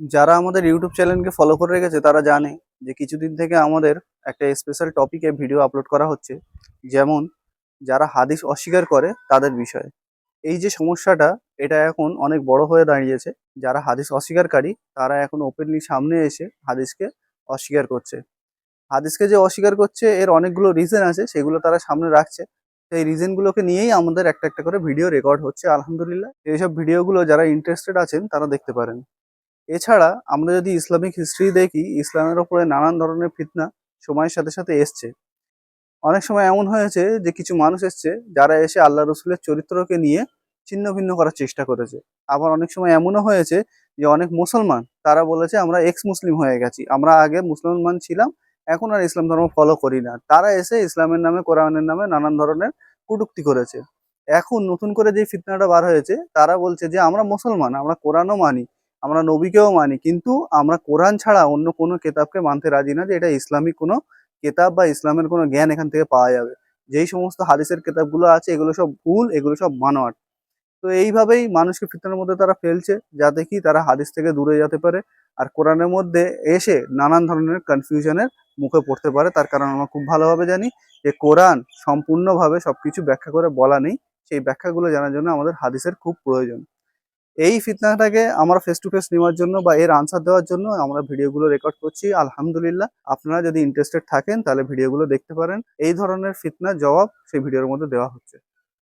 যারা আমাদের ইউটিউব চ্যানেলকে ফলো করে রেখেছে, তারা জানে যে কিছুদিন থেকে আমাদের একটা স্পেশাল টপিকে ভিডিও আপলোড করা হচ্ছে, যেমন যারা হাদিস অস্বীকার করে তাদের বিষয়ে। এই যে সমস্যাটা, এটা এখন অনেক বড় হয়ে দাঁড়িয়েছে। যারা হাদিস অস্বীকারী, তারা এখন ওপেনলি সামনে এসে হাদিসকে অস্বীকার করছে। হাদিসকে যে অস্বীকার করছে, এর অনেকগুলো রিজন আছে, সেগুলো তারা সামনে রাখছে। সেই রিজনগুলোকে নিয়েই আমাদের একটা একটা করে ভিডিও রেকর্ড হচ্ছে, আলহামদুলিল্লাহ। এইসব ভিডিওগুলো যারা ইন্টারেস্টেড আছেন, তারা দেখতে পারেন। এছাড়া আমরা যদি ইসলামিক হিস্ট্রি দেখি, ইসলামের ওপরে নানান ধরনের ফিতনা সময়ের সাথে সাথে এসছে। অনেক সময় এমন হয়েছে যে কিছু মানুষ এসছে যারা এসে আল্লাহ রসুলের চরিত্রকে নিয়ে ছিন্ন ভিন্ন করার চেষ্টা করেছে। আবার অনেক সময় এমনও হয়েছে যে অনেক মুসলমান, তারা বলেছে, আমরা এক্স মুসলিম হয়ে গেছি। আমরা আগে মুসলমান ছিলাম, এখন আর ইসলাম ধর্ম ফলো করি না। তারা এসে ইসলামের নামে, কোরআনের নামে নানান ধরনের কটূক্তি করেছে। এখন নতুন করে যে ফিতনাটা বার হয়েছে, তারা বলছে যে, আমরা মুসলমান, আমরা কোরআনও মানি। আমরা নবীকেও মানি, কিন্তু আমরা কোরআন ছাড়া অন্য কোনো কেতাবকে মানতে রাজি না যে এটা ইসলামিক কোনো কেতাব বা ইসলামের কোনো জ্ঞান এখান থেকে পাওয়া যাবে। যেই সমস্ত হাদিসের কেতাবগুলো আছে, এগুলো সব ভুল, এগুলো সব বানোয়াট তো এইভাবেই মানুষকে ফিতনার মধ্যে তারা ফেলছে যাতে কি তারা হাদিস থেকে দূরে যেতে পারে আর কোরআনের মধ্যে এসে নানান ধরনের কনফিউশনের মুখে পড়তে পারে। তার কারণ আমরা খুব ভালোভাবে জানি যে কোরআন সম্পূর্ণভাবে সবকিছু ব্যাখ্যা করে বলা নেই। সেই ব্যাখ্যাগুলো জানার জন্য আমাদের হাদিসের খুব প্রয়োজন। এই ফিতনাটাকে আমরা ফেস টু ফেস নেওয়ার জন্য বা এর আনসার দেওয়ার জন্য আমরা ভিডিওগুলো রেকর্ড করছি। আলহামদুলিল্লাহ, আপনারা যদি ইন্টারেস্টেড থাকেন তাহলে ভিডিওগুলো দেখতে পারেন। এই ধরনের ফিতনা, জবাব সেই ভিডিওর মধ্যে দেওয়া হচ্ছে।